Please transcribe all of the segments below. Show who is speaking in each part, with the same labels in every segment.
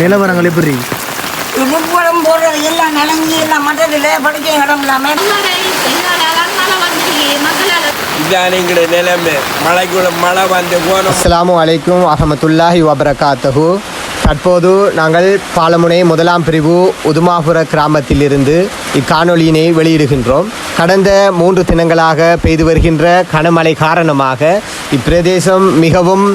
Speaker 1: நிலவரங்கள் எப்படி?
Speaker 2: உப்புளம் போடுறது எல்லாம் நலங்கி எல்லாம் மட்டத்தில் படிக்க இடம் இல்லாமல்
Speaker 3: நிலைமை. மழைக்குள்ள மழை வந்து போனோம்.
Speaker 4: அஸ்ஸலாமு அலைக்கும் வரஹமத்துல்லாஹி வபரகாத்தஹு. தற்போது நாங்கள் பாலமுனை முதலாம் பிரிவு உதுமாபுர கிராமத்திலிருந்து இக்காணொலியினை வெளியிடுகின்றோம். கடந்த மூன்று தினங்களாக பெய்து வருகின்ற கனமழை காரணமாக இப்பிரதேசம் மிகவும்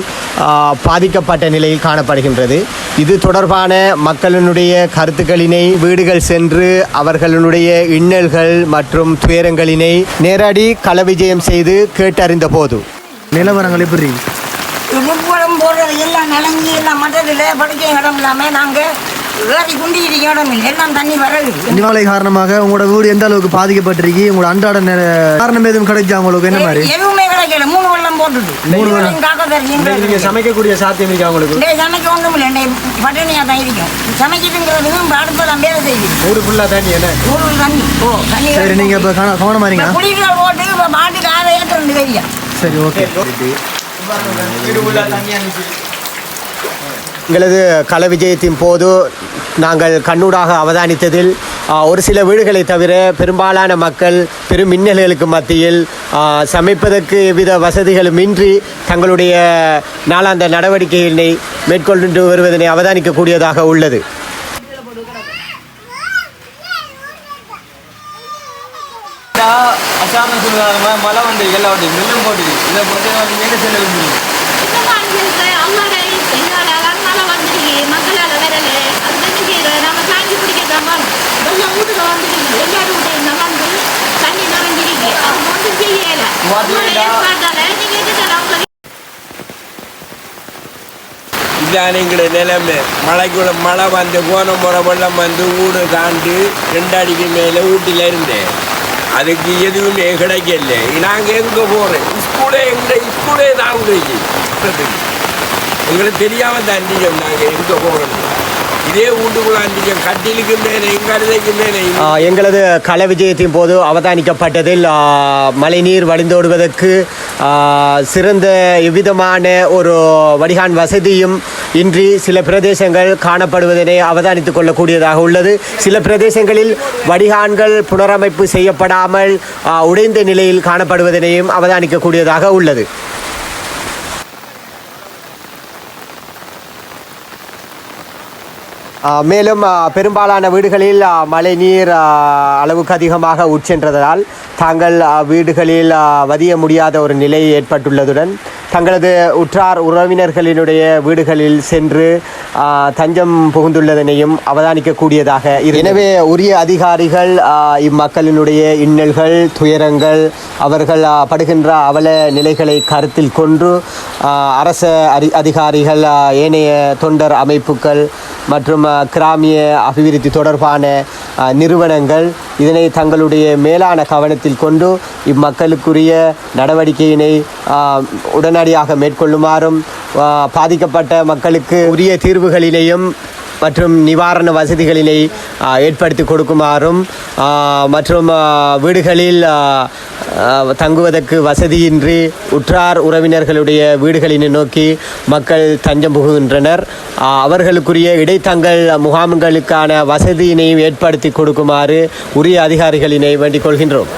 Speaker 4: பாதிக்கப்பட்ட நிலையில் காணப்படுகின்றது. இது தொடர்பான மக்களினுடைய கருத்துக்களினை வீடுகள் சென்று அவர்களுடைய இன்னல்கள் மற்றும் துயரங்களினை நேரடி களவிஜயம் செய்து கேட்டறிந்த போது
Speaker 1: நிலவரங்கள் எப்படி?
Speaker 2: போடுறது எல்லாம் நலங்கி எல்லாம் மட்டத்தில் படிக்க இடம் இல்லாமல் நாங்கள் ஏறி குண்டிக்கிட்டு இடம் இல்லை. எல்லாம் தண்ணி வரது.
Speaker 1: நிலமழை காரணமாக உங்களோட வீடு எந்த அளவுக்கு பாதிக்கப்பட்டிருக்கு? உங்களோட அன்றாட காரணம் எதுவும் கிடைச்சா உங்களுக்கு என்ன மாதிரி?
Speaker 2: எதுவுமே கிடைக்கல. மூணு வெள்ளம் போட்டுட்டு
Speaker 1: மூணு வெள்ளம்.
Speaker 2: காக்க தருவீங்க
Speaker 4: சமைக்கக்கூடிய சாத்தியம் இருக்கா உங்களுக்கு?
Speaker 2: டேய் சமைக்க ஒன்றும் இல்லை. டேய் பட்டினியாக தான் இருக்கும். சமைக்கிறதுங்கிறதுக்கும் அடுப்பெல்லாம் வேலை செய்யுது.
Speaker 4: ஊரு ஃபுல்லாக தண்ணி என்ன?
Speaker 2: ஊரு தண்ணி. ஓ. தண்ணி
Speaker 1: சரி நீங்கள் இப்போ கவன கவனமா இருங்க.
Speaker 2: குடிகள் போட்டு இப்போ மாட்டுக்கு ஆறு ஏற்ற ரெண்டு வெறியா
Speaker 1: சரி ஓகே.
Speaker 4: எங்களது கள விஜயத்தின் போது நாங்கள் கண்ணூடாக அவதானித்ததில் ஒரு சில வீடுகளை தவிர பெரும்பாலான மக்கள் பெரும் மின்னல்களுக்கு மத்தியில் சமைப்பதற்கு எவ்வித வசதிகளும் இன்றி தங்களுடைய நாளாந்த நடவடிக்கையினை மேற்கொண்டு வருவதனை அவதானிக்கக்கூடியதாக உள்ளது.
Speaker 5: அசாரண சூழ்நிலை மழை வந்து எல்லாம் வந்து மில்லும் போட்டு. இதை போட்டு வந்து மேலே செல்ல முடியும்
Speaker 3: இதான் எங்களோட நிலைமை. மழைக்குள்ள மழை வந்து போன முறை வெள்ளம் வந்து ஊடு தாண்டி ரெண்டு அடிக்கு மேலே வீட்டில் இருந்தேன். அதுக்கு எதுவுமே கிடைக்கல. நாங்கள் எங்கே போகிறோம் ஸ்கூலே எங்கள் ஸ்கூலே தான் உங்களுக்கு எங்களுக்கு தெரியாமல் தாண்டிச்சோம் நாங்கள் எங்கே போகிறோம் இதே வீட்டுக்குள்ள அண்டிச்சோம் கட்டிலுக்கு மேலே எங்கள் மேலே.
Speaker 4: எங்களது கலை விஜயத்தின் போது அவதானிக்கப்பட்டதில் மழைநீர் வழிந்தோடுவதற்கு சிறந்த எவ்விதமான ஒரு வடிகான் வசதியும் இன்றி சில பிரதேசங்கள் காணப்படுவதனை அவதானித்துக் கொள்ளக்கூடியதாக உள்ளது. சில பிரதேசங்களில் வடிகான்கள் புனரமைப்பு செய்யப்படாமல் உடைந்த நிலையில் காணப்படுவதனையும் அவதானிக்கக்கூடியதாக உள்ளது. மேலும் பெரும்பாலான வீடுகளில் மழை மழைநீர் அளவுக்கு அதிகமாக உட்சென்றதால் தாங்கள் வீடுகளில் வதிய முடியாத ஒரு நிலை ஏற்பட்டுள்ளதுடன் தங்களது உற்றார் உறவினர்களினுடைய வீடுகளில் சென்று தஞ்சம் புகுந்துள்ளதனையும் அவதானிக்கக்கூடியதாக எனவே உரிய அதிகாரிகள் இம்மக்களினுடைய இன்னல்கள் துயரங்கள் அவர்கள் படுகின்ற அவல நிலைகளை கருத்தில் கொண்டு அரச அரி அதிகாரிகள் ஏனைய தொண்டர் அமைப்புகள் மற்றும் கிராமிய அபிவிருத்தி தொடர்பான நிறுவனங்கள் இதனை தங்களுடைய மேலான கவனத்தில் கொண்டு இம்மக்களுக்குரிய நடவடிக்கையினை உடனடியாக மேற்கொள்ளுமாறும் பாதிக்கப்பட்ட மக்களுக்கு உரிய தீர்வுகளினையும் மற்றும் நிவாரண வசதிகளினை ஏற்படுத்தி கொடுக்குமாறும் மற்றும் வீடுகளில் தங்குவதற்கு வசதியின்றி உற்றார் உறவினர்களுடைய வீடுகளினை நோக்கி மக்கள் தஞ்சம் புகுகின்றனர். அவர்களுக்குரிய இடைத்தங்கள் முகாம்களுக்கான வசதியினையும் ஏற்படுத்தி கொடுக்குமாறு உரிய அதிகாரிகளினை வேண்டிக் கொள்கின்றோம்.